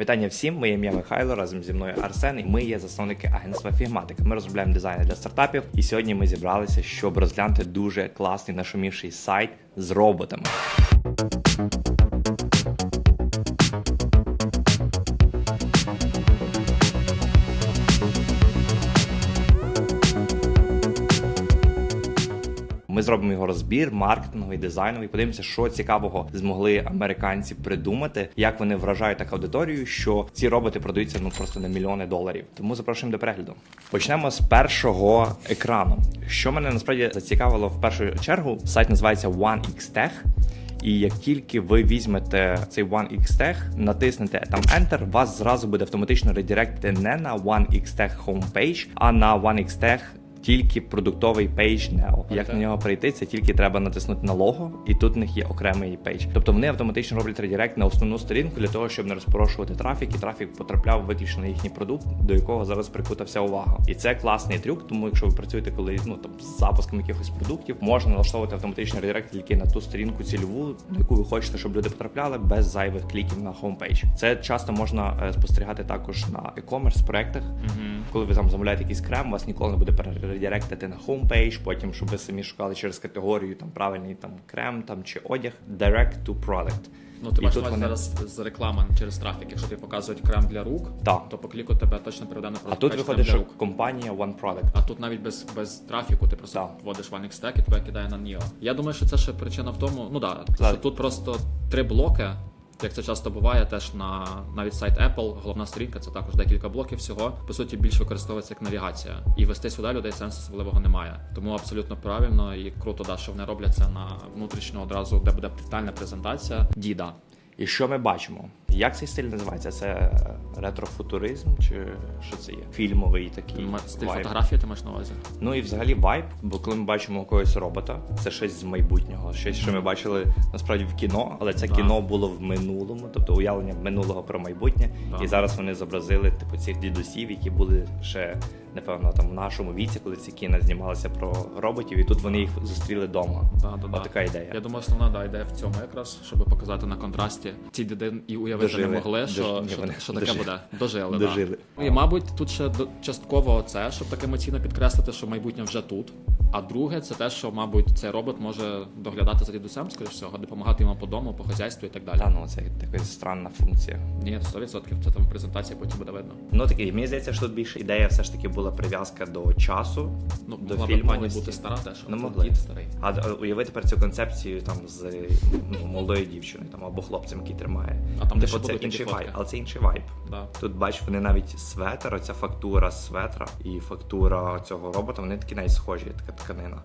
Вітання всім, моє ім'я Михайло, разом зі мною Арсен, і ми є засновники агентства Фігматика. Ми розробляємо дизайни для стартапів, і сьогодні ми зібралися, щоб розглянути дуже класний нашумівший сайт з роботами. Зробимо його розбір, маркетинговий, дизайновий. Подивимося, що цікавого змогли американці придумати, як вони вражають так аудиторію, що ці роботи продаються ну просто на мільйони доларів. Тому запрошуємо до перегляду. Почнемо з першого екрану. Що мене насправді зацікавило в першу чергу, сайт називається OneXTech. І як тільки ви візьмете цей OneXTech, натиснете там Enter, вас зразу буде автоматично редиректити не на OneXTech homepage, а на OneXTech тільки продуктовий пейдж Neo. Як на нього прийти, це тільки треба натиснути на лого, і тут в них є окремий пейдж. Тобто вони автоматично роблять редирект на основну сторінку для того, щоб не розпорошувати трафік, і трафік потрапляв виключно на їхній продукт, до якого зараз прикута вся увага. І це класний трюк. Тому якщо ви працюєте, коли ну там з запуском якихось продуктів, можна налаштовувати автоматичний редирект тільки на ту сторінку цільову, на яку ви хочете, щоб люди потрапляли без зайвих кліків на хоумпейдж. Це часто можна е, спостерігати також на e-commerce проектах. Коли ви там замовляєте якийсь крем, вас ніколи не буде перередиректити на хоумпейдж, потім щоб ви самі шукали через категорію там правильний там крем там чи одяг. Direct to product. Ну, ти маєш вони- зараз з реклами через трафік. Якщо тобі показують крем для рук, Так. то по кліку тебе точно переведе на А тут виходить, що рук. компанія One Product. А тут навіть без, без трафіку ти просто Так. вводиш в OneXTech і тебе кидає на Neo. Я думаю, що це ще причина в тому, ну да, Так. що тут просто три блоки. Як це часто буває, теж на навіть сайт Apple, головна сторінка, це також декілька блоків всього. По суті, більш використовується як навігація. І вести сюди людей сенсу особливого немає. Тому абсолютно правильно і круто, да, що вони роблять це на внутрішньо одразу, де буде детальна презентація. Діда. І що ми бачимо? Як цей стиль називається? Це е, ретрофутуризм чи що це є? Фільмовий такий Стиль вайб? фотографії ти маєш на увазі? Ну і взагалі вайб, бо коли ми бачимо якогось робота, це щось з майбутнього, щось, що ми бачили насправді в кіно, але це Да. кіно було в минулому, тобто уявлення минулого про майбутнє. Да. І зараз вони зобразили типу цих дідусів, які були ще напевно там в нашому віці, коли ці кіна знімалися про роботів, і тут вони їх зустріли вдома. Да, да, да. Така ідея. Я думаю, основна да, ідея в цьому якраз, щоб показати на контрасті. Ці діди і уявити Дожили. не могли, Дож- що, ні, що, вони що таке дожили. буде. Дожили. Дожили. Да. І, мабуть, тут ще частково це, щоб так емоційно підкреслити, що майбутнє вже тут. А друге, це те, що, мабуть, цей робот може доглядати за дідусем, скоріш всього, допомагати йому по дому, по хазяйству і так далі. Та ну це така странна функція. Ні, 100%. Це там в презентації потім буде видно. Ну такий, мені здається, що тут більше ідея все ж таки була прив'язка до часу, Ну, до могла фільму. пані бути стара теж. Не от могли. Дід старий. А уяви тепер цю концепцію там з ну, молодою дівчиною там або хлопцем, який тримає. А там типу, це інший вайб, але це інший вайб. Да. Тут бачиш, вони навіть светер, оця фактура светра і фактура цього робота, вони такі навіть схожі, така тканина.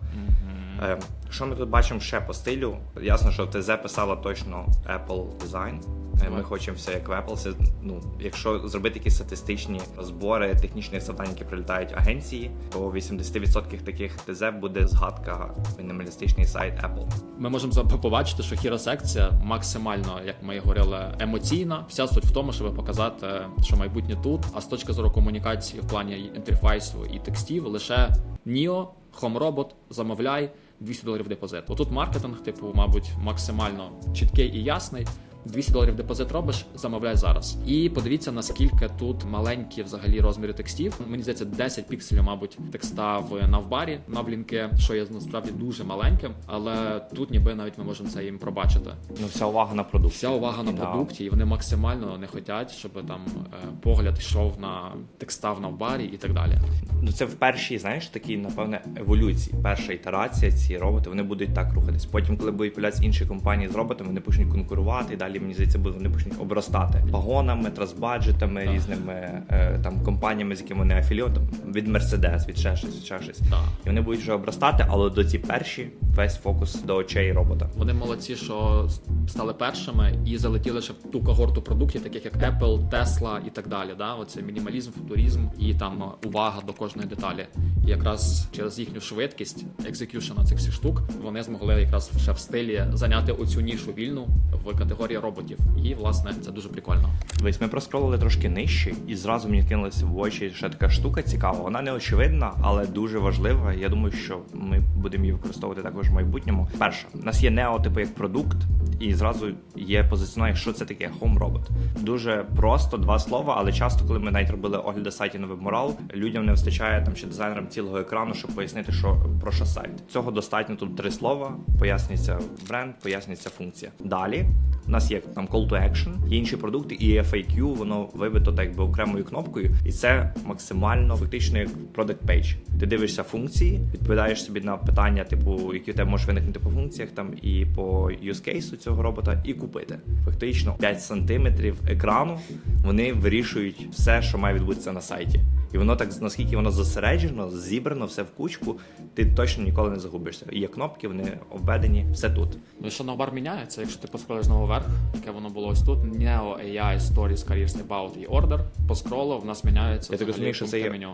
Е, що ми тут бачимо ще по стилю? Ясно, що ТЗ писала точно Apple Design. Е, Ми Так. хочемо все як в Apple. Це, ну, якщо зробити якісь статистичні збори технічних завдань, які прилітають агенції, то 80% таких ТЗ буде згадка мінімалістичний сайт Apple. Ми можемо побачити, що хіро-секція максимально, як ми говорили, емоційна. Вся суть в тому, щоб показати, що майбутнє тут. А з точки зору комунікації в плані інтерфейсу і текстів лише Ніо, хом-робот, замовляй 200 доларів депозит. Отут маркетинг, типу, мабуть, максимально чіткий і ясний. 200 доларів депозит робиш, замовляй зараз. І подивіться, наскільки тут маленькі взагалі розміри текстів. Мені здається, 10 пікселів, мабуть, текста в навбарі на блінки, що є насправді дуже маленьким, але тут ніби навіть ми можемо це їм пробачити. Ну, вся увага на продукт. Вся увага на продукті, і вони максимально не хочуть, щоб там е, погляд йшов на текста в навбарі і так далі. Ну це в першій, знаєш, такій, напевне, еволюції. Перша ітерація, ці роботи, вони будуть так рухатись. Потім, коли будуть появлятися інші компанії з роботами, вони почнуть конкурувати, і далі, мені здається, вони почнуть обростати вагонами, трасбаджетами, Так. різними е, там компаніями, з якими вони афіліотом, від Mercedes, від ще щось, від ще щось. Так. І вони будуть вже обростати, але до ці перші весь фокус до очей робота. Вони молодці, що стали першими і залетіли ще в ту когорту продуктів, таких як Apple, Tesla і так далі. Да? Оце мінімалізм, футуризм і там е, увага до кожної деталі. І якраз через їхню швидкість екзекюшена цих всіх штук вони змогли якраз ще в стилі зайняти оцю нішу вільну в категорії роботів. І власне це дуже прикольно. Дивись, ми проскролили трошки нижче, і зразу мені кинулася в очі ще така штука цікава. Вона не очевидна, але дуже важлива. Я думаю, що ми будемо її використовувати також в майбутньому. Перше, у нас є Нео, типу як продукт, і зразу є позиціонування, що це таке Robot. Дуже просто два слова, але часто, коли ми навіть робили огляди сайтів на WebMoral, людям не вистачає там ще дизайнерам цілого екрану, щоб пояснити, що про що сайт. Цього достатньо тут три слова. Пояснюється бренд, пояснюється функція. Далі у нас є там call to action, є інші продукти, і FAQ, воно вибито так якби окремою кнопкою, і це максимально фактично як product page. Ти дивишся функції, відповідаєш собі на питання, типу, які тебе можуть виникнути по функціях там і по use case цього робота, і купити. Фактично 5 сантиметрів екрану вони вирішують все, що має відбутися на сайті. І воно так наскільки воно зосереджено, зібрано, все в кучку, ти точно ніколи не загубишся. Є кнопки, вони обведені, все тут. Ну і що навбар міняється, якщо ти поскролиш знову вверх, яке воно було ось тут. Neo AI Stories Careers About і Order. Поскролив, в нас міняється Я так розумію, що це є- меню.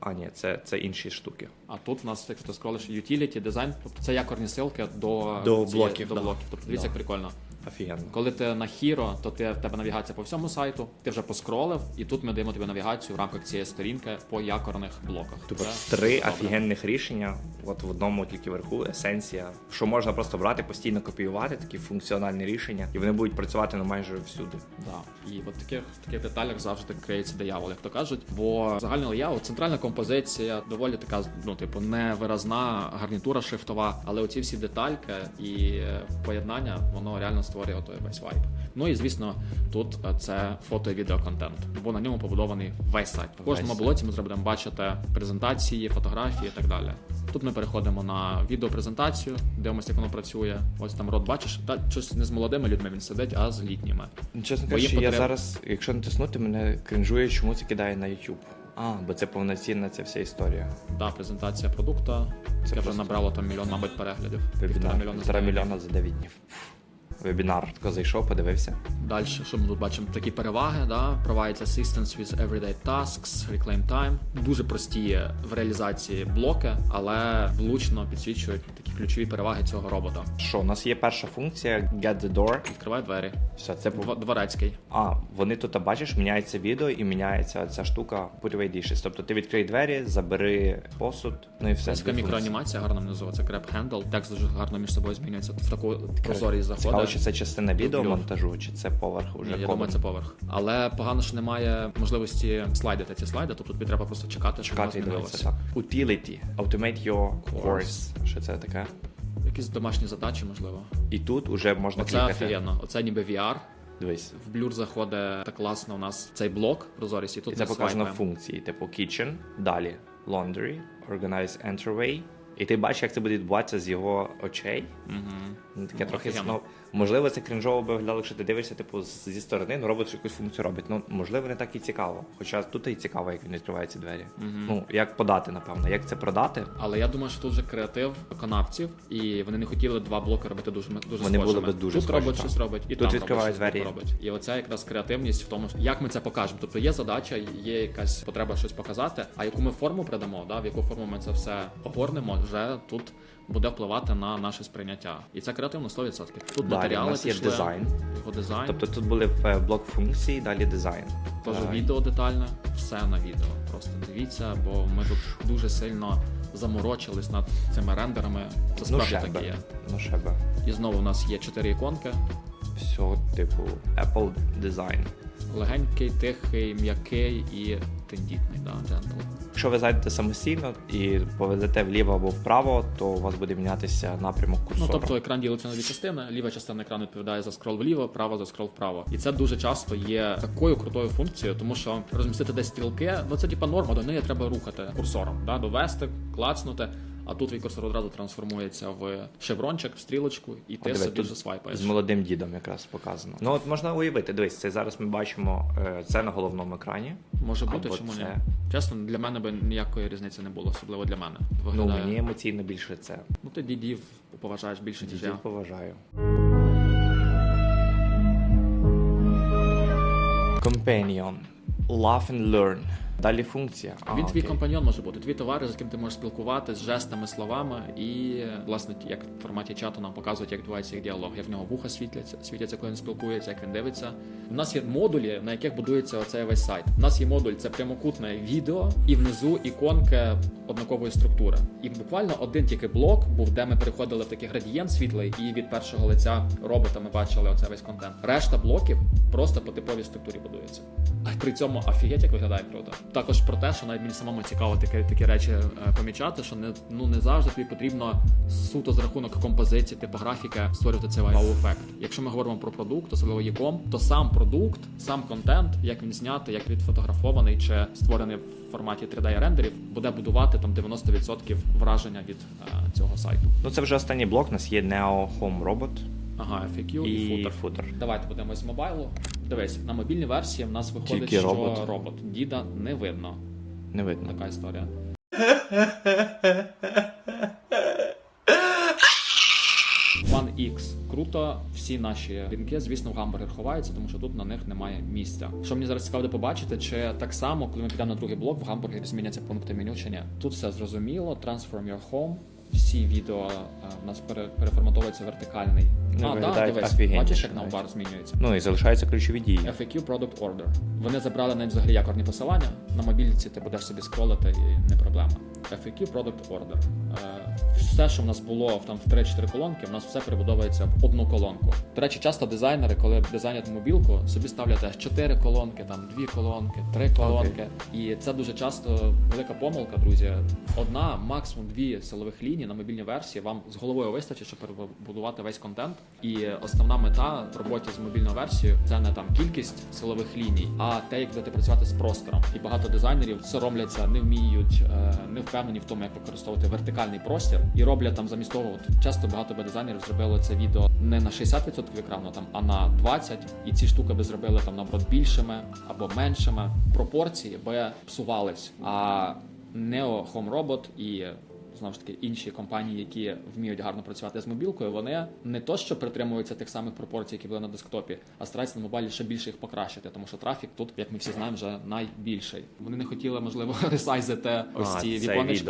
А, ні, це, це інші штуки. А тут в нас, якщо ти скролиш utility, дизайн, тобто це якорні ссылки до, До цієї- блоків, До да. блоків. Тобто дивіться, Да. як прикольно. Офігенно. Коли ти на Hero, то ти в тебе навігація по всьому сайту, ти вже поскролив, і тут ми даємо тобі навігацію в рамках цієї сторінки по якорних блоках. Тобто три добре. офігенних рішення, от в одному тільки верху, есенція, що можна просто брати, постійно копіювати, такі функціональні рішення, і вони будуть працювати ну, майже всюди. Да. І от таких таких деталях завжди криється диявол, як то кажуть. Бо загальний леяут, центральна композиція, доволі така, ну типу, невиразна гарнітура шрифтова, але оці всі детальки і е, поєднання, воно реально створює той весь вайб. Ну і звісно, тут е, це фото і відеоконтент, бо на ньому побудований весь сайт. В кожному блоці ми будемо бачити презентації, фотографії і так далі. Тут ми переходимо на відеопрезентацію, дивимося, як воно працює. Ось там рот бачиш, та щось не з молодими людьми він сидить, а з літніми. Чесно кажучи, я зараз, якщо натиснути, мене кринжує, чому це кидає на YouTube. А, бо це повноцінна ця вся історія. Да, презентація продукту, яке вже просто- набрало там мільйон, мабуть, переглядів. Півтора мільйона за 9 днів. Вебінар. Тако зайшов, подивився. Далі, що ми тут бачимо? Такі переваги, да? Provides assistance with everyday tasks, reclaim time. Дуже прості в реалізації блоки, але влучно підсвічують такі ключові переваги цього робота. Що, у нас є перша функція Get the door. Відкриває двері. Все, це Дво- Дворецький. А, вони тут, бачиш, міняється відео і міняється ця штука Put away dishes. Тобто ти відкрий двері, забери посуд, ну і все. Дві функції. мікроанімація гарно внизу. Це grab handle. Текст дуже гарно між собою змінюється. В таку прозорість Цікаво, заходить. Чи це частина відео Дубльор. монтажу, чи це поверх уже Ні, я думаю, це поверх. Але погано, що немає можливості слайдити ці слайди, тобто тобі треба просто чекати, щоб Чекати змінилося. так. Utility. Automate your Course. course. Що це таке? Якісь домашні задачі, можливо. І тут уже можна Оце клікати. офігенно. Оце ніби VR. Дивись. В блюр заходить так класно у нас цей блок прозорість, і тут І це показано функції, типу kitchen, далі laundry, organize entryway. І ти бачиш, як це буде відбуватися з його очей. Мгм. Ну, таке Ну, трохи ну, можливо, це крінжово би виглядало, якщо ти дивишся, типу, зі сторони, ну робот якусь функцію робить. Ну, можливо, не так і цікаво. Хоча тут і цікаво, як він відкриває ці двері. Ну, як подати, напевно, як це продати. Але я думаю, що тут вже креатив виконавців, і вони не хотіли два блоки робити дуже дуже Вони були би дуже Тут схожі, робот так. щось робить, і Тут відкривають двері. робить. І оця якраз креативність в тому, як ми це покажемо. Тобто є задача, є якась потреба щось показати. А яку ми форму придамо, да, в яку форму ми це все огорнемо, вже тут буде впливати на наше сприйняття. І це креативно 100%. Тут Далі матеріали у нас є пішли, дизайн. його дизайн. Тобто тут були е, блок функцій, далі дизайн. Тож Е, відео детальне, все на відео. Просто дивіться, бо ми тут дуже сильно заморочились над цими рендерами. Це Ну, справді ще так є. Ну, ще би. І знову у нас є чотири іконки: Все, типу, Apple Design. легенький, тихий, м'який і тендітний, да, gentle. Якщо ви зайдете самостійно і поведете вліво або вправо, то у вас буде мінятися напрямок Ну тобто екран ділиться на дві частини. Ліва частина екрану відповідає за скрол вліво, права за скрол вправо. І це дуже часто є такою крутою функцією, тому що розмістити десь стрілки, ну це типа норма, до неї треба рухати курсором, да, довести, клацнути. А тут твій курсор одразу трансформується в шеврончик, в стрілочку, і ти собі тут вже свайпаєш. З молодим дідом якраз показано. Ну от можна уявити, дивись, це зараз ми бачимо е, це на головному екрані. Може бути, Або чому це. ні? Чесно, для мене би ніякої різниці не було, особливо для мене. Ну Виглядає. мені емоційно більше це. Ну ти дідів поважаєш більше, ніж я. Дідів поважаю. Companion. Laugh and learn. Далі функція. А, Він твій окей. компаньон може бути, твій товариш, з яким ти можеш спілкуватися жестами, словами, і власне як в форматі чату нам показують, як відбувається їх діалог. Як в нього вуха світляться, світяться, коли він спілкується, як він дивиться. У нас є модулі, на яких будується оцей весь сайт. У нас є модуль, це прямокутне відео, і внизу іконки однакової структури. І буквально один тільки блок був, де ми переходили в такий градієнт світлий, і від першого лиця робота ми бачили оцей весь контент. Решта блоків просто по типовій структурі будується. А при цьому офігеть, як виглядає круто. Також про те, що навіть мені самому цікаво такі, такі речі е, помічати, що не ну не завжди тобі потрібно суто з рахунок композиції, типографіки створювати цей вау-ефект. Якщо ми говоримо про продукт, особливо яком, то сам продукт, сам контент, як він знятий, як відфотографований чи створений в форматі 3D рендерів, буде будувати там 90% враження від е, цього сайту. Ну це вже останній блок. У нас є Neo Home Robot Ага, FAQ і, і футер. футер. Давайте подивимось з мобайлу. Дивись, на мобільній версії в нас виходить, Тільки що робот. робот. Діда не видно. Не видно. Така історія. One X. Круто. Всі наші рінки, звісно, в гамбургер ховаються, тому що тут на них немає місця. Що мені зараз цікаво побачити, чи так само, коли ми підемо на другий блок, в гамбургері зміняться пункти меню чи ні. Тут все зрозуміло. Transform your home. Всі відео е, в нас пере- переформатовується вертикальний. Ну, а, виглядають дивись, бачиш, як навбар змінюється. Ну і залишаються ключові дії. FAQ Product Order. Вони забрали навіть взагалі якорні посилання. На мобільці ти будеш собі скролити і не проблема. FAQ Product Order. Е, Все, що в нас було в там в 3-4 колонки, в нас все перебудовується в одну колонку. До речі, часто дизайнери, коли дизайнять мобілку, собі ставлять аж 4 колонки, там 2 колонки, 3 колонки. І це дуже часто велика помилка, друзі. Одна, максимум дві силових лінії на мобільній версії вам з головою вистачить, щоб перебудувати весь контент. І основна мета в роботі з мобільною версією це не там кількість силових ліній, а те, як будете працювати з простором. І багато дизайнерів соромляться, не вміють, е, не впевнені в тому, як використовувати вертикальний простір, і роблять там замість того. От часто багато би дизайнерів зробили це відео не на 60% екрану, там а на 20%, і ці штуки би зробили там наоборот більшими або меншими. Пропорції би псувались. А Neo Home Robot і знову ж таки інші компанії, які вміють гарно працювати з мобілкою, вони не то, що притримуються тих самих пропорцій, які були на десктопі, а стараються на мобайлі ще більше їх покращити, тому що трафік тут, як ми всі знаємо, вже найбільший. Вони не хотіли, можливо, ресайзити ось А, ці віконечка.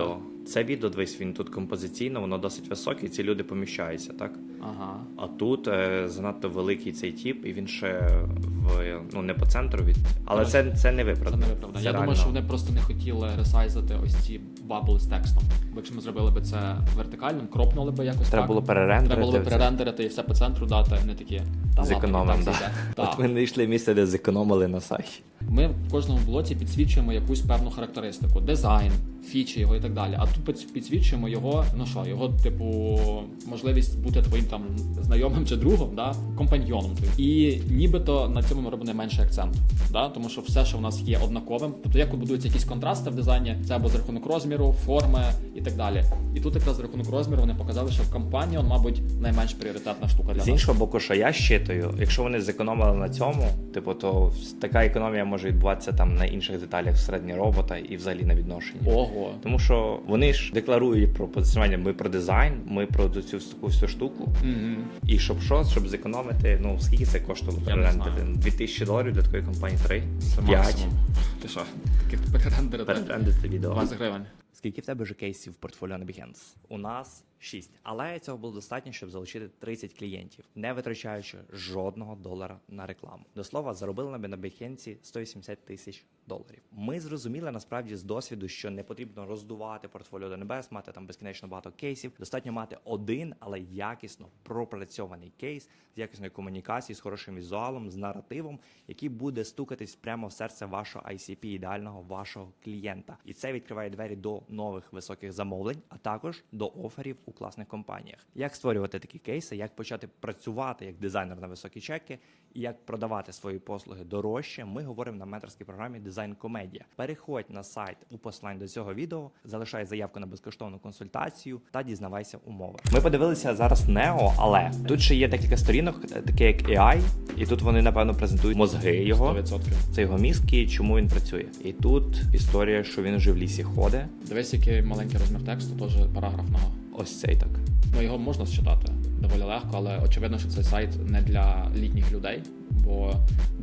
Це відео, дивись, він тут композиційно, воно досить високе, і ці люди поміщаються, так? Ага. А тут е, занадто великий цей тіп, і він ще в ну не по центру від. Але Так. це, це не Це не виправдано. Я реально- думаю, що вони просто не хотіли ресайзити ось ці бабли з текстом. Бо якщо ми зробили би це вертикальним, кропнули би якось треба так. було перерендерити. Треба було би перерендерити і все по центру дати, не такі. Та Зекономимо, ладно, да. так От ми знайшли місце, де зекономили на сайті. Ми в кожному блоці підсвічуємо якусь певну характеристику, дизайн, фічі його і так далі. А тут під- підсвічуємо його, ну що, його, типу, можливість бути твоїм там знайомим чи другом, да, компаньйоном. І нібито на цьому ми робимо найменший акцент. Да? Тому що все, що в нас є однаковим, тобто як будуються якісь контрасти в дизайні, це або за рахунок розміру, форми і так далі. І тут якраз за рахунок розміру вони показали, що в компаньйон, мабуть, найменш пріоритетна штука для З нас. іншого боку, що я щитую, якщо вони зекономили на цьому, типу, то така економія може відбуватися там на інших деталях всередині робота і взагалі на відношенні. Ого. Тому що вони ж декларують про позиціонування, ми про дизайн, ми про цю таку всю штуку. Угу. І щоб що, щоб зекономити, ну скільки це коштувало перерендити? 2000 доларів для такої компанії 3? Це 5. максимум. Ти що? Таке перерендерити? Перерендити відео. 20 гривень. Скільки в тебе вже кейсів в портфоліо на Behance? У нас 6. Але цього було достатньо, щоб залучити 30 клієнтів, не витрачаючи жодного долара на рекламу. До слова, заробили на Behance 180 тисяч доларів. Ми зрозуміли насправді з досвіду, що не потрібно роздувати портфоліо до небес, мати там безкінечно багато кейсів. Достатньо мати один, але якісно пропрацьований кейс з якісною комунікацією, з хорошим візуалом, з наративом, який буде стукатись прямо в серце вашого ICP, ідеального вашого клієнта. І це відкриває двері до нових високих замовлень, а також до оферів у класних компаніях. Як створювати такі кейси, як почати працювати як дизайнер на високі чеки, і як продавати свої послуги дорожче, ми говоримо на менторській програмі Дизайн Комедія. Переходь на сайт у посиланні до цього відео, залишай заявку на безкоштовну консультацію та дізнавайся умови. Ми подивилися зараз Нео, але тут ще є декілька сторінок, е, таке як AI, і тут вони напевно презентують мозги його. 100%. Це його мізки, чому він працює. І тут історія, що він вже в лісі ходить. Дивись, який маленький розмір тексту, теж параграфного. Ось цей так. Ну його можна считати доволі легко, але очевидно, що цей сайт не для літніх людей, бо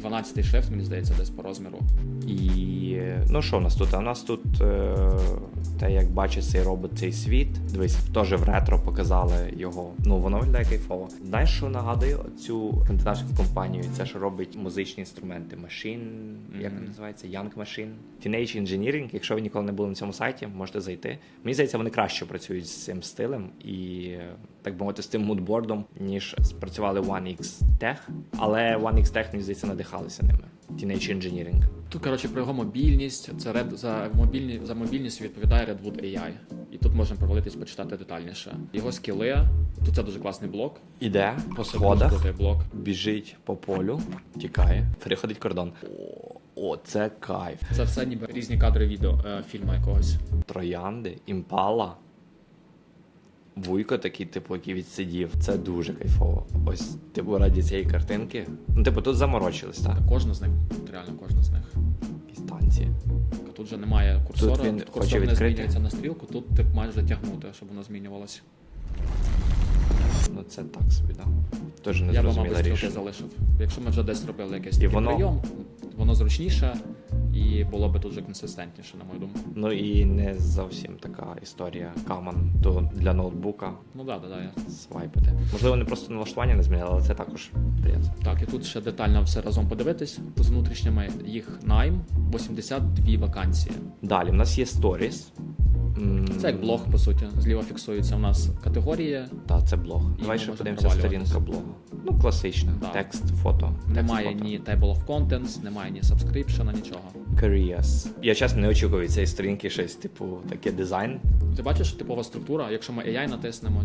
12-й шрифт, мені здається, десь по розміру. І ну що у нас тут? А у нас тут е, те, як бачить цей робот, цей світ. Дивись, теж в ретро показали його. Ну воно виглядає кайфово. Знаєш, що нагадує цю скандинавську компанію? Це що робить музичні інструменти. Machine, як Мгм. називається? Young Machine. Teenage Engineering. Якщо ви ніколи не були на цьому сайті, можете зайти. Мені здається, вони краще працюють з цим стилем і так би мовити, з тим мудбордом, ніж спрацювали One X Tech. Але One Мені здається, надихалися ними. Teenage Engineering. Тут, коротше, про його мобільність. Це Red, за, мобільні, за мобільність відповідає Redwood AI. І тут можемо провалитись, почитати детальніше. Його скіли. Тут це дуже класний блок. Іде по Це сходах, блок. біжить по полю, тікає, переходить кордон. О, о, це кайф. Це все ніби різні кадри відео е, фільму якогось. Троянди, імпала. Вуйко такий, типу, який відсидів. Це дуже кайфово. Ось, типу, раді цієї картинки. Ну, типу, тут заморочились, так? Кожна з них, реально кожна з них. Якісь танці. Тут же немає курсора, Тут він тут хоче курсор не відкрити. змінюється на стрілку, тут ти маєш затягнути, щоб вона змінювалося. Ну, це так собі, так. Теж не Я би, мабуть, стрілки залишив. Якщо ми вже десь робили якийсь такий воно- прийом, воно зручніше і було би дуже консистентніше, на мою думку. Ну і не зовсім така історія Каман то для ноутбука Ну да, да, да. я- свайпити. Можливо, вони просто налаштування не змінили, але це також бред. Так, і тут ще детально все разом подивитись. З внутрішніми їх найм 82 вакансії. Далі, в нас є сторіс. Це як блог, по суті. Зліва фіксуються у нас категорії. Так, це блог. І Давай ще подивимося сторінка блогу. Ну, класична. Так. Текст, фото. Текст, Немає фото. ні table of contents, немає ні subscription, нічого. Careers. Я чесно не очікую від цієї сторінки щось, типу, таке дизайн. Ти бачиш типова структура. Якщо ми AI натиснемо,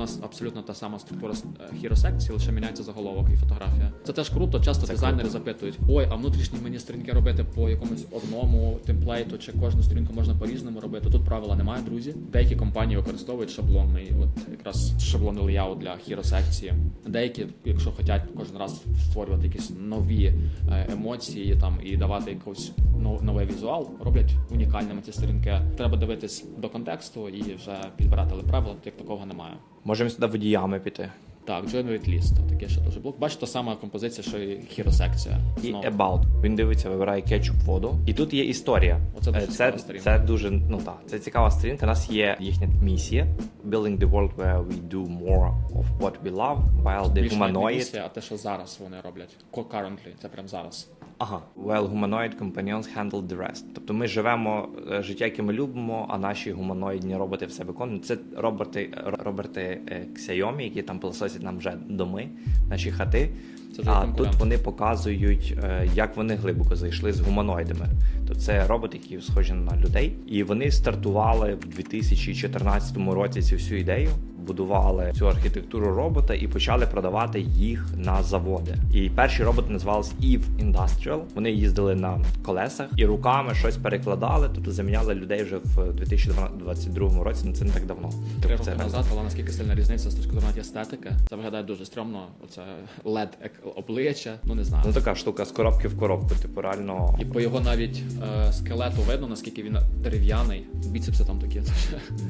нас абсолютно та сама структура е, хіро-секції, лише міняється заголовок і фотографія. Це теж круто. Часто Це дизайнери круто. запитують: ой, а внутрішні мені сторінки робити по якомусь одному темплейту, чи кожну сторінку можна по-різному робити. Тут правила немає, друзі. Деякі компанії використовують шаблонний, от якраз шаблонний леяут для хіро-секції. Деякі, якщо хочуть кожен раз створювати якісь нові е, емоції там і давати якийсь но- новий візуал, роблять унікальними ці сторінки. Треба дивитись до контексту і вже підбирати, але правил як такого немає. Можемо сюди водіями піти. Так, Join List, таке ще дуже блок. Бачите, та сама композиція, що і хіро-секція. І Знову. About. Він дивиться, вибирає кетчуп воду. І тут є історія. Оце дуже Е, це, цікава сторінка. це дуже ну так, це цікава сторінка. У нас є їхня місія Building the world where we do more of what we love, while the навіть не humanoid місія, а те, що зараз вони роблять. Co- Currently, це прямо зараз. Ага, while humanoid companions handle the rest. Тобто ми живемо е, життя, яке ми любимо, а наші гуманоїдні роботи все виконують. Це роботи, ро- роберти е, Xiaomi, які там пилососять нам вже доми, наші хати. Це а тут вони показують, е, як вони глибоко зайшли з гуманоїдами. Тобто це роботи, які схожі на людей. І вони стартували в 2014 році цю всю ідею. Будували цю архітектуру робота і почали продавати їх на заводи. І перші роботи називалися Eve Industrial. Вони їздили на колесах і руками щось перекладали, тобто заміняли людей вже в 2022 році. Ну це не так давно. Три Тобто роки це назад, але наскільки сильна різниця з точки зору естетики. Це виглядає дуже стрьомно. Оце led обличчя. Ну не знаю. ну така штука з коробки в коробку. Типу реально І по його навіть е, скелету видно, наскільки він дерев'яний. Біцепси там такі.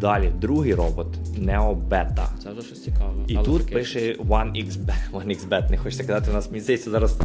далі. Другий робот Neo Beta. Це вже щось цікаве. І Але тут таке пише 1xbet, 1xbet, не хочеться казати, у нас мені здається зараз.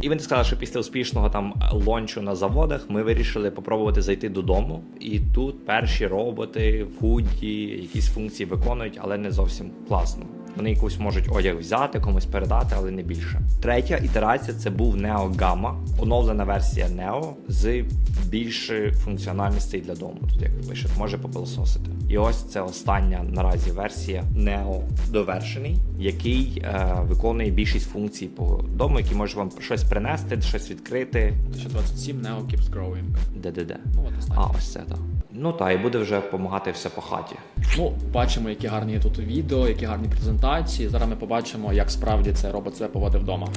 І він сказав, що після успішного там лончу на заводах ми вирішили попробувати зайти додому. І тут перші роботи худі якісь функції виконують, але не зовсім класно. Вони якусь можуть одяг взяти, комусь передати, але не більше. Третя ітерація це був Neo Gamma, оновлена версія Neo з більшою функціональністю для дому. Тут як пише, може попилососити. І ось це остання наразі версія Neo довершений, який е, виконує більшість функцій по дому, який може вам щось принести, щось відкрити. 1027 Neo keeps growing. Де-де-де. Ну от А, ось це так. Ну та і буде вже допомагати все по хаті. Ну, бачимо, які гарні тут відео, які гарні презентації. Зараз ми побачимо, як справді це робот себе поводив вдома.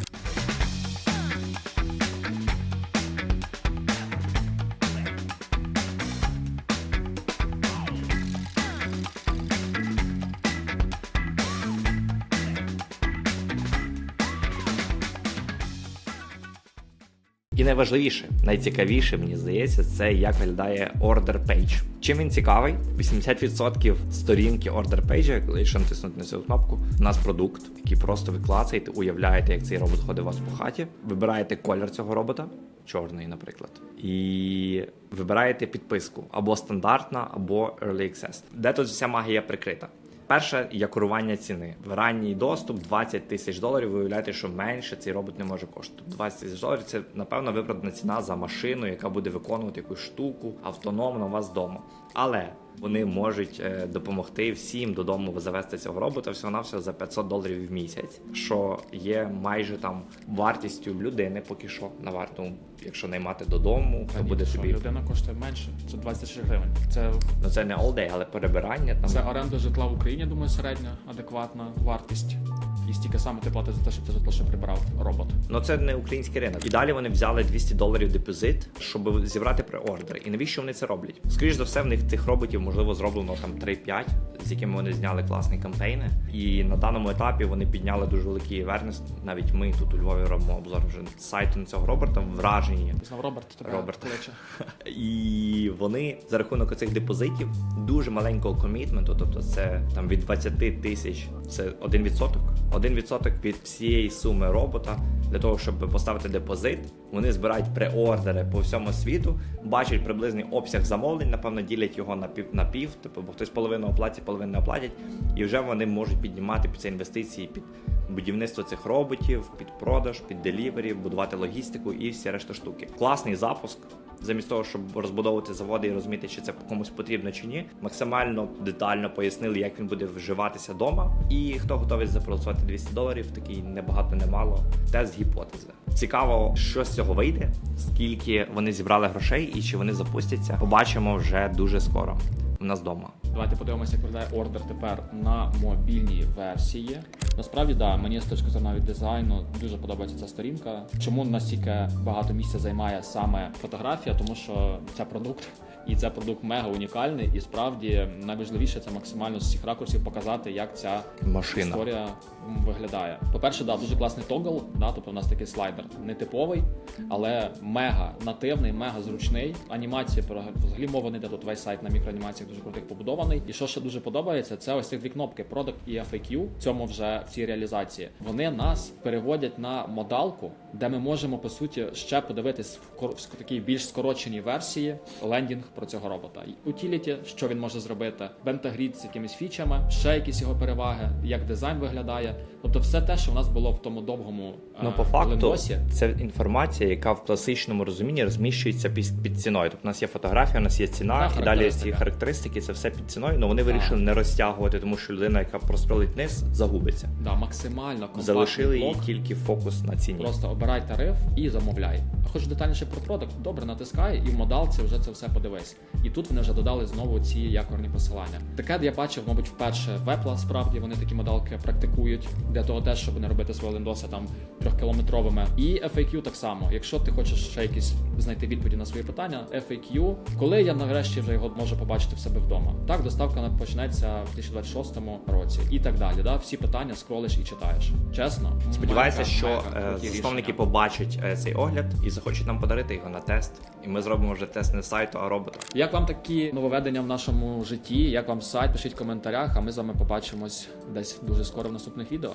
Найважливіше, найцікавіше, мені здається, це як виглядає order page. Чим він цікавий? 80% сторінки order page, якщо натиснути на цю кнопку, у нас продукт, який просто ви клацаєте, уявляєте, як цей робот ходить у вас по хаті, вибираєте колір цього робота, чорний, наприклад, і вибираєте підписку або стандартна, або Early Access. Де тут вся магія прикрита? Перше є керування ціни. В ранній доступ 20 тисяч доларів. Виявляєте, що менше цей робот не може коштувати. 20 тисяч доларів це напевно виправдана ціна за машину, яка буде виконувати якусь штуку автономно у вас вдома. Але вони можуть е, допомогти всім додому завести цього робота всього навсього за 500 доларів в місяць, що є майже там вартістю людини, поки що на варту, якщо наймати додому, то буде тобі. людина коштує менше. Це 20 тисяч гривень. Це, Ну це не all day, але перебирання там. це оренда житла в Україні, думаю, середня, адекватна вартість. І стільки саме ти платиш за те, щоб це житло ще прибирав робот. Ну це не український ринок. І далі вони взяли 200 доларів депозит, щоб зібрати преордери. І навіщо вони це роблять? Скоріш за все, в них цих роботів можливо зроблено там 3-5, з якими вони зняли класні кампейни. І на даному етапі вони підняли дуже великий вернес. Навіть ми тут у Львові робимо обзор вже сайту на цього робота. Вражені. Знав Роберт тебе Роберт. І вони за рахунок цих депозитів дуже маленького комітменту, тобто це там від 20 тисяч, це 1%. 1% від всієї суми робота для того, щоб поставити депозит. Вони збирають преордери по всьому світу, бачать приблизний обсяг замовлень, напевно, ділять його на пів на пів, типу, бо хтось половину оплатить, половину не оплатять, і вже вони можуть піднімати під це інвестиції під будівництво цих роботів, під продаж, під делівері, будувати логістику і всі решта штуки. Класний запуск. Замість того, щоб розбудовувати заводи і розуміти, чи це комусь потрібно чи ні, максимально детально пояснили, як він буде вживатися вдома. І хто готовий запросувати 200 доларів, такий небагато, немало. Тест гіпотези. Цікаво, що з цього вийде, скільки вони зібрали грошей і чи вони запустяться. Побачимо вже дуже скоро. Нас вдома. Давайте подивимося, як виглядає ордер тепер на мобільній версії. Насправді, да, мені з точки зору навіть дизайну дуже подобається ця сторінка. Чому настільки багато місця займає саме фотографія? Тому що це продукт. І це продукт мега унікальний, і справді найважливіше це максимально з всіх ракурсів показати, як ця Машина. історія виглядає. По-перше, да, дуже класний тогл, да, тобто у нас такий слайдер нетиповий, але мега нативний, мега зручний. Анімації про взагалі мова не йде тут весь сайт на мікроанімаціях дуже крутих побудований. І що ще дуже подобається, це ось ці дві кнопки Product і FAQ. В цьому вже в цій реалізації. Вони нас переводять на модалку, де ми можемо по суті ще подивитись в такій більш скороченій версії лендінг про цього робота. Утіліті, що він може зробити, бентагрід з якимись фічами, ще якісь його переваги, як дизайн виглядає. Тобто, все те, що в нас було в тому довгому Ну, е, по факту, лендосі. це інформація, яка в класичному розумінні розміщується під, під ціною. Тобто у нас є фотографія, у нас є ціна, і далі ці характеристики, це все під ціною. але вони Так. вирішили не розтягувати, тому що людина, яка прострелить вниз, загубиться. Да, максимально Залишили її тільки фокус на ціні. Просто обирай тариф і замовляй. А хочеш детальніше про продукт, добре натискай, і в модалці вже це все подивись. І тут вони вже додали знову ці якорні посилання. Таке я бачив, мабуть, вперше вепла. Справді вони такі модалки практикують для того, теж, щоб не робити свої лендоси там трьохкілометровими. І FAQ так само. Якщо ти хочеш ще якісь знайти відповіді на свої питання, FAQ, коли я нарешті вже його можу побачити в себе вдома. Так, доставка почнеться в 2026 році і так далі. Да? Всі питання скролиш і читаєш. Чесно, Сподіваюся, мега, що мега е, засновники рішення. побачать е, цей огляд і захочуть нам подарити його на тест. І ми зробимо вже тест не сайту, а робота. Як вам такі нововведення в нашому житті? Як вам сайт? Пишіть в коментарях, а ми з вами побачимось десь дуже скоро в наступних відео.